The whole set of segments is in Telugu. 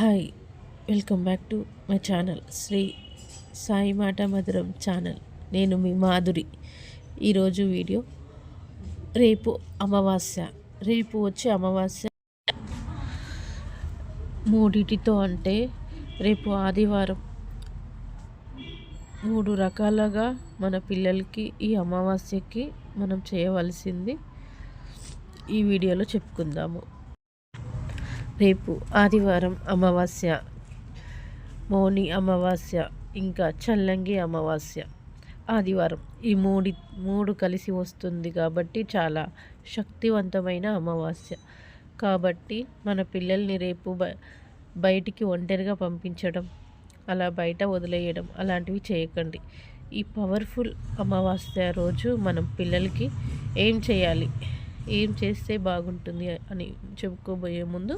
Hi welcome back to my channel Sri Sai Maata Madhuram channel. నేను మీ మాధురి. ఈరోజు వీడియో రేపు అమావాస్య. రేపు వచ్చే అమావాస్య మూడిటితో అంటే రేపు ఆదివారం. మూడు రకాలుగా మన పిల్లలకి ఈ అమావాస్యకి మనం చేయవలసింది ఈ వీడియోలో చెప్పుకుందాము. రేపు ఆదివారం అమావాస్య మౌని అమావాస్య ఇంకా చల్లంగి అమావాస్య ఆదివారం. ఈ మూడి మూడు కలిసి వస్తుంది కాబట్టి చాలా శక్తివంతమైన అమావాస్య. కాబట్టి మన పిల్లల్ని రేపు బ బయటికి ఒంటరిగా పంపించడం అలా బయట వదిలేయడం అలాంటివి చేయకండి. ఈ పవర్ఫుల్ అమావాస్య రోజు మనం పిల్లలకి ఏం చేయాలి? ఏం చేస్తే బాగుంటుంది అని చెప్పుకోబోయే ముందు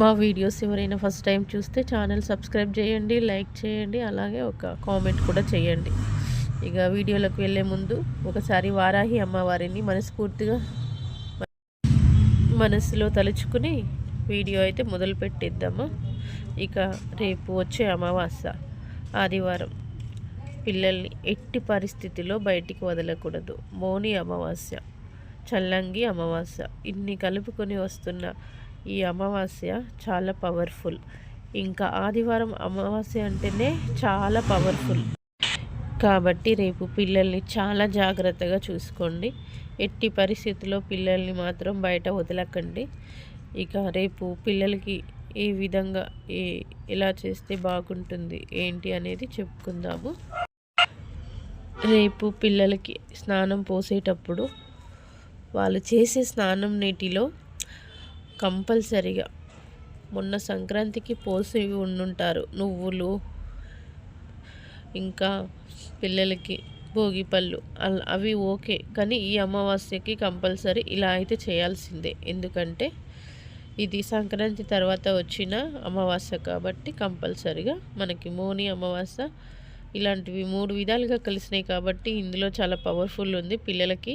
మా వీడియోస్ ఎవరైనా ఫస్ట్ టైం చూస్తే ఛానల్ సబ్స్క్రైబ్ చేయండి లైక్ చేయండి అలాగే ఒక కామెంట్ కూడా చేయండి. ఇక వీడియోలకు వెళ్ళే ముందు ఒకసారి వారాహి అమ్మవారిని మనస్ఫూర్తిగా మనసులో తలుచుకుని వీడియో అయితే మొదలు పెట్టిద్దామా? ఇక రేపు వచ్చే అమావాస్య ఆదివారం. పిల్లల్ని ఎట్టి పరిస్థితిలో బయటికి వదలకూడదు. మోని అమావాస్య చల్లంగి అమావాస్య. ఇన్ని కలుపుకొని వస్తున్న ఈ అమావాస్య చాలా పవర్ఫుల్. ఇంకా ఆదివారం అమావాస్య అంటేనే చాలా పవర్ఫుల్. కాబట్టి రేపు పిల్లల్ని చాలా జాగ్రత్తగా చూసుకోండి. ఎట్టి పరిస్థితుల్లో పిల్లల్ని మాత్రం బయట వదలకండి. ఇక రేపు పిల్లలకి ఏ విధంగా ఏ ఎలా చేస్తే బాగుంటుంది ఏంటి అనేది చెప్పుకుందాము. రేపు పిల్లలకి స్నానం పోసేటప్పుడు వాళ్ళు చేసే స్నానం నీటిలో కంపల్సరిగా. మొన్న సంక్రాంతికి పోసి ఉండుంటారు. నువ్వులు ఇంకా పిల్లలకి భోగి పళ్ళు అవి ఓకే. కానీ ఈ అమావాస్యకి కంపల్సరీ ఇలా అయితే చేయాల్సిందే. ఎందుకంటే ఇది సంక్రాంతి తర్వాత వచ్చిన అమావాస్య కాబట్టి కంపల్సరిగా మనకి మోని అమావాస్య ఇలాంటివి మూడు విధాలుగా కలిసినాయి కాబట్టి ఇందులో చాలా పవర్ఫుల్ ఉంది. పిల్లలకి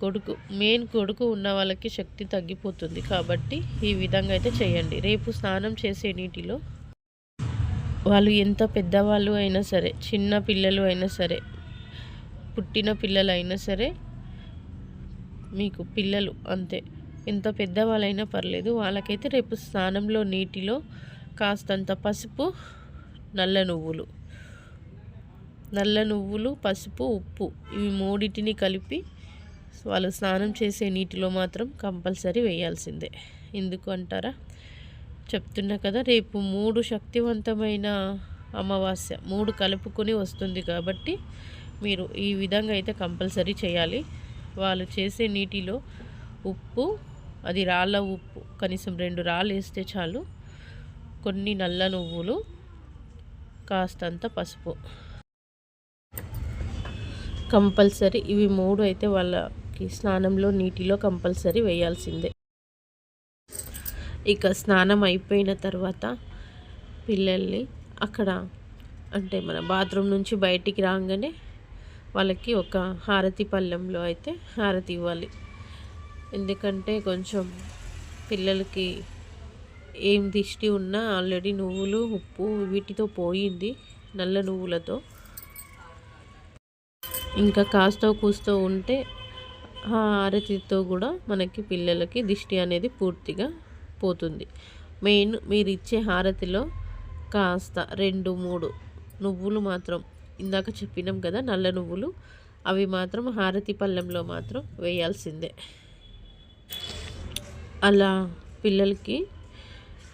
కొడుకు మెయిన్ కొడుకు ఉన్న వాళ్ళకి శక్తి తగ్గిపోతుంది కాబట్టి ఈ విధంగా అయితే చేయండి. రేపు స్నానం చేసే నీటిలో వాళ్ళు ఎంత పెద్దవాళ్ళు అయినా సరే చిన్న పిల్లలు అయినా సరే పుట్టిన పిల్లలు అయినా సరే మీకు పిల్లలు అంతే. ఎంత పెద్దవాళ్ళైనా పర్లేదు. వాళ్ళకైతే రేపు స్నానంలో నీటిలో కాస్తంత పసుపు నల్ల నువ్వులు. నల్ల నువ్వులు పసుపు ఉప్పు ఇవి మూడింటిని కలిపి వాళ్ళు స్నానం చేసే నీటిలో మాత్రం కంపల్సరీ వేయాల్సిందే. ఎందుకు అంటారా? చెప్తున్నా కదా రేపు మూడు శక్తివంతమైన అమావాస్య మూడు కలుపుకొని వస్తుంది కాబట్టి మీరు ఈ విధంగా అయితే కంపల్సరీ చేయాలి. వాళ్ళు చేసే నీటిలో ఉప్పు అది రాళ్ళ ఉప్పు కనీసం రెండు రాళ్ళు వేస్తే చాలు. కొన్ని నల్ల నువ్వులు కాస్తంత పసుపు. కంపల్సరీ ఇవి మూడు అయితే వాళ్ళ మనకి స్నానంలో నీటిలో కంపల్సరీ వేయాల్సిందే. ఇక స్నానం అయిపోయిన తర్వాత పిల్లల్ని అక్కడ అంటే మన బాత్రూమ్ నుంచి బయటికి రాగానే వాళ్ళకి ఒక హారతి పళ్ళెంలో అయితే హారతి ఇవ్వాలి. ఎందుకంటే కొంచెం పిల్లలకి ఏం దిష్టి ఉన్నా ఆల్రెడీ నువ్వులు ఉప్పు వీటితో పోయింది నల్ల నువ్వులతో. ఇంకా కాస్తో కూస్తో ఉంటే ఆ హారతితో కూడా మనకి పిల్లలకి దిష్టి అనేది పూర్తిగా పోతుంది. మెయిన్ మీరు ఇచ్చే హారతిలో కాస్త రెండు మూడు నువ్వులు మాత్రం ఇందాక చెప్పినాం కదా నల్ల నువ్వులు. అవి మాత్రం హారతి పళ్ళెంలో మాత్రం వేయాల్సిందే. అలా పిల్లలకి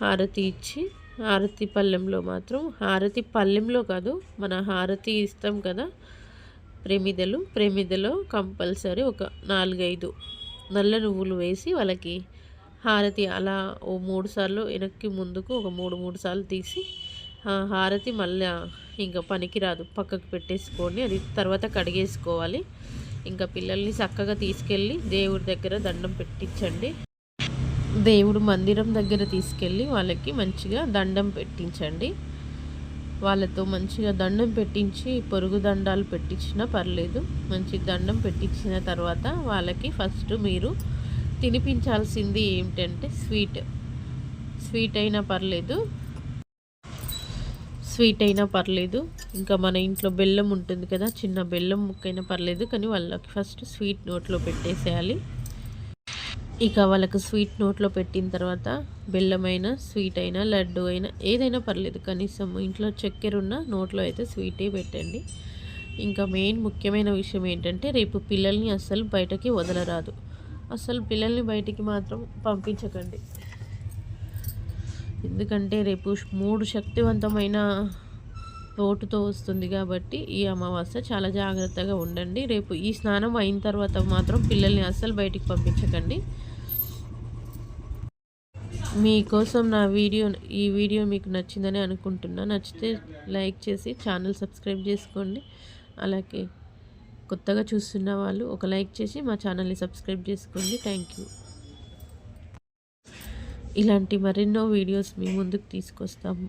హారతి ఇచ్చి హారతి పళ్ళెంలో మాత్రం హారతి పళ్ళెంలో కాదు మన హారతి ఇస్తాం కదా ప్రేమిదలు ప్రేమిదలో కంపల్సరీ ఒక నాలుగైదు నల్ల నువ్వులు వేసి వాళ్ళకి హారతి అలా ఓ మూడు సార్లు వెనక్కి ముందుకు ఒక మూడు మూడు సార్లు తీసి హారతి మళ్ళీ ఇంకా పనికిరాదు పక్కకు పెట్టేసుకొని అది తర్వాత కడిగేసుకోవాలి. ఇంకా పిల్లల్ని చక్కగా తీసుకెళ్ళి దేవుడి దగ్గర దండం పెట్టించండి. దేవుడు మందిరం దగ్గర తీసుకెళ్ళి వాళ్ళకి మంచిగా దండం పెట్టించండి. వాళ్ళతో మంచిగా దండం పెట్టించి పొరుగు దండాలు పెట్టించినా పర్లేదు. మంచి దండం పెట్టించిన తర్వాత వాళ్ళకి ఫస్ట్ మీరు తినిపించాల్సింది ఏమిటంటే స్వీట్. స్వీట్ అయినా పర్లేదు. స్వీట్ అయినా పర్లేదు. ఇంకా మన ఇంట్లో బెల్లం ఉంటుంది కదా చిన్న బెల్లం ముక్కైనా పర్లేదు. కానీ వాళ్ళకి ఫస్ట్ స్వీట్ నోట్లో పెట్టేసేయాలి. ఇక వాళ్ళకు స్వీట్ నోట్లో పెట్టిన తర్వాత బెల్లమైన స్వీట్ అయినా లడ్డు అయినా ఏదైనా పర్లేదు. కనీసం ఇంట్లో చక్కెర ఉన్న నోట్లో అయితే స్వీటే పెట్టండి. ఇంకా మెయిన్ ముఖ్యమైన విషయం ఏంటంటే రేపు పిల్లల్ని అస్సలు బయటకి వదలరాదు. అస్సలు పిల్లల్ని బయటికి మాత్రం పంపించకండి. ఎందుకంటే రేపు మూడు శక్తివంతమైన తోటుతో వస్తుంది కాబట్టి ఈ అమావాస్య చాలా జాగ్రత్తగా ఉండండి. రేపు ఈ స్నానం అయిన తర్వాత మాత్రం పిల్లల్ని అస్సలు బయటికి పంపించకండి. మీకోసం నా వీడియో ఈ వీడియో మీకు నచ్చిందని అనుకుంటున్నా. నచ్చితే లైక్ చేసి ఛానల్ సబ్స్క్రైబ్ చేసుకోండి. అలాగే కొత్తగా చూస్తున్న వాళ్ళు ఒక లైక్ చేసి మా ఛానల్ని సబ్స్క్రైబ్ చేసుకోండి. Thank you. ఇలాంటి మరెన్నో వీడియోస్ మీ ముందుకు తీసుకొస్తాము.